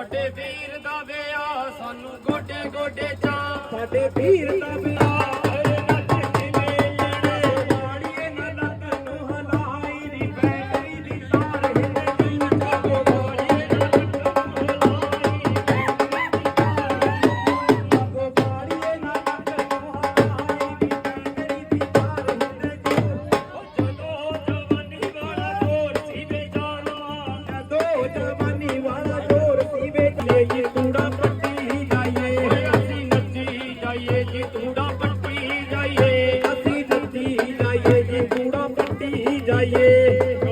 ਸਾਡੇ ਵੀਰ ਦਾ ਵਿਆਹ ਸਾਨੂੰ ਗੋਡੇ ਗੋਡੇ ਚਾ ਸਾਡੇ ਵੀਰ ਦਾ ਵਿਆਹ। go.